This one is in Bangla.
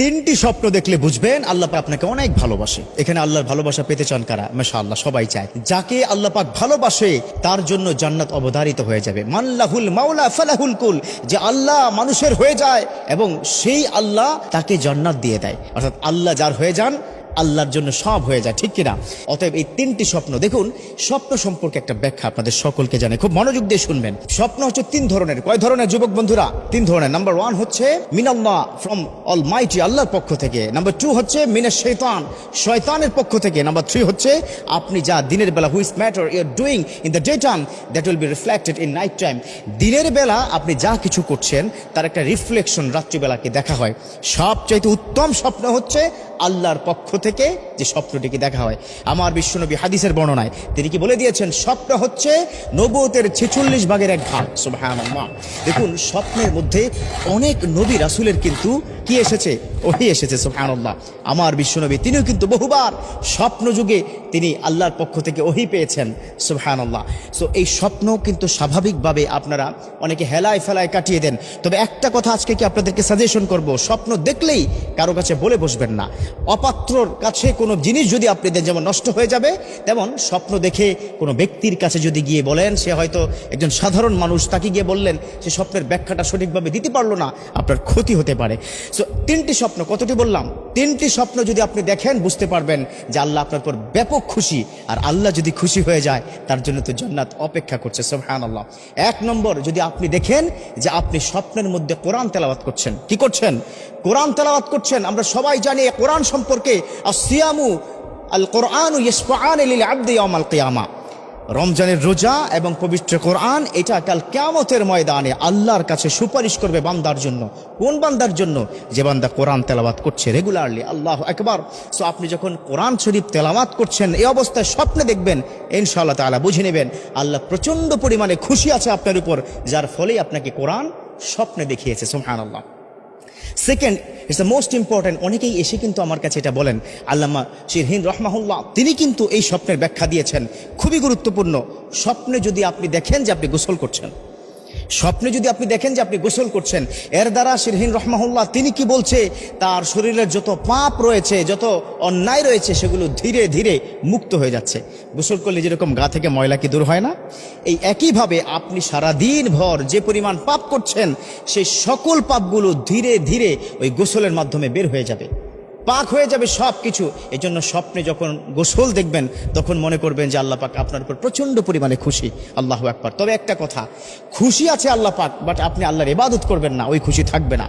তিনটি স্বপ্ন দেখলে বুঝবেন আল্লাপাক আপনাকে অনেক ভালোবাসে। এখানে আল্লাহর ভালোবাসা পেতে চান কারা? মেশা আল্লাহ সবাই চায়। যাকে আল্লাহ পাক ভালোবাসে, তার জন্য জান্নাত অবধারিত হয়ে যাবে। মাল্লাহুল মাওলা ফালাহুল কুল, যে আল্লাহ মানুষের হয়ে যায় এবং সেই আল্লাহ তাকে জান্নাত দিয়ে দেয়। অর্থাৎ আল্লাহ যার হয়ে যান আল্লাহর জন্য সব হয়ে যায়, ঠিক কিনা? অতএব এই তিনটি স্বপ্ন, দেখুন, স্বপ্ন সম্পর্কে একটা ব্যাখ্যা আপনাদের সকলকে জানে খুব মনোযোগ দিয়ে শুনবেন। স্বপ্ন হচ্ছে তিন ধরনের। কয় ধরনের, যুবক বন্ধুরা? তিন ধরনের। নাম্বার ওয়ান হচ্ছে, মিনাল্লাহ ফ্রম অল মাইটি আল্লাহর পক্ষ থেকে। নাম্বার টু হচ্ছে মিনা শৈতান শয়তানের পক্ষ থেকে। নাম্বার থ্রি হচ্ছে, আপনি যা দিনের বেলা which matter your doing in the day time that will be reflected in night time দিনের বেলা আপনি যা কিছু করছেন, তার একটা রিফ্লেকশন রাত্রিবেলাকে দেখা হয়। সবচাইতে উত্তম স্বপ্ন হচ্ছে, আল্লাহর পক্ষ থেকে যে স্বপ্নটিকে দেখা হয়। আমার বিশ্বনবী হাদিসের বর্ণনায় তিনি কি বলে দিয়েছেন? স্বপ্ন হচ্ছে নবতের ছেচল্লিশ ভাগের এক ভাগ। সুবহানাল্লাহ। দেখুন, স্বপ্নের মধ্যে অনেক নবী রাসুলের কিন্তু কি এসেছে? ওহি এসেছে, সুবহানাল্লাহ। আমার বিশ্বনবী তিনিও কিন্তু বহুবার স্বপ্ন যুগে তিনি আল্লাহর পক্ষ থেকে ওহি পেয়েছেন, সুবহানাল্লাহ। সো এই স্বপ্ন কিন্তু স্বাভাবিকভাবে আপনারা অনেকে হেলায় ফেলায় কাটিয়ে দেন। তবে একটা কথা আজকে কি আপনাদেরকে সাজেশন করব? স্বপ্ন দেখলেই কারও কাছে বলে বসবেন না। অপাত্রর কাছে কোনো জিনিস যদি আপনি দেন যেমন নষ্ট হয়ে যাবে, তেমন স্বপ্ন দেখে কোনো ব্যক্তির কাছে যদি গিয়ে বলেন, সে হয়তো একজন সাধারণ মানুষ, তাকে গিয়ে বললেন, সে স্বপ্নের ব্যাখ্যাটা সঠিকভাবে দিতে পারল না, আপনার ক্ষতি হতে পারে। সো তিনটি স্বপ্ন, কতটি বললাম? তিনটি স্বপ্ন যদি আপনি দেখেন, বুঝতে পারবেন যে আল্লাহ আপনার পর ব্যাপক খুশি, আর আল্লাহ যদি খুশি হয়ে যায়, তার জন্য তো জান্নাত অপেক্ষা করছে সোহান আল্লাহ এক নম্বর, যদি আপনি দেখেন যে আপনি স্বপ্নের মধ্যে কোরআন তেলাওয়াত করছেন, কি করছেন? কোরআন তেলাওয়াত করছেন, আমরা সবাই জানি কোরআন সম্পর্কে আর সিয়ামু আল কোরআন ইসফান ইয়াউমাল রমজানের রোজা এবং পবিত্র কোরআন, এটা কাল কেয়ামতের ময়দানে আল্লাহর কাছে সুপারিশ করবে বান্দার জন্য। কোন বান্দার জন্য? যে বান্দা কোরআন তেলাওয়াত করছে রেগুলারলি, আল্লাহ একবার সো আপনি যখন কোরআন শরীফ তেলাওয়াত করছেন, এই অবস্থায় স্বপ্নে দেখবেন, ইনশাআল্লাহ তাআলা বুঝে নেবেন, আল্লাহ প্রচণ্ড পরিমাণে খুশি আছে আপনার উপর, যার ফলেই আপনাকে কোরআন স্বপ্নে দেখিয়েছে, সুবহানাল্লাহ। Second it's the most important অনেকেই এসে কিন্তু আমার কাছে এটা বলেন, আল্লামা শিরহিন রহমাহুল্লাহ, তিনি কিন্তু এই স্বপ্নের ব্যাখ্যা দিয়েছেন। খুবই গুরুত্বপূর্ণ। স্বপ্নে যদি আপনি দেখেন যে আপনি গোসল করছেন। স্বপ্নে যদি আপনি দেখেন যে আপনি গোসল করছেন, এর দ্বারা শিরহিন রহমাহুল্লাহ তিনি কি বলছে? তার শরীরের যত পাপ রয়েছে, যত অন্যায় রয়েছে, সেগুলো ধীরে ধীরে মুক্ত হয়ে যাচ্ছে। গোসল করলে যেরকম গা থেকে ময়লা কি দূর হয় না? এই একইভাবে আপনি সারাদিন ভর যে পরিমাণ পাপ করছেন সেই সকল পাপগুলো ধীরে ধীরে ওই গোসলের মাধ্যমে বের হয়ে যাবে। পাক হয়ে যাবে সব কিছু এই জন্য স্বপ্নে যখন গোসল দেখবেন, তখন মনে করবেন যে আল্লাহ পাক আপনার উপর প্রচণ্ড পরিমাণে খুশি। আল্লাহ একবার তবে একটা কথা, খুশি আছে আল্লাহ পাক বাট আপনি আল্লাহর ইবাদত করবেন না, ওই খুশি থাকবে না।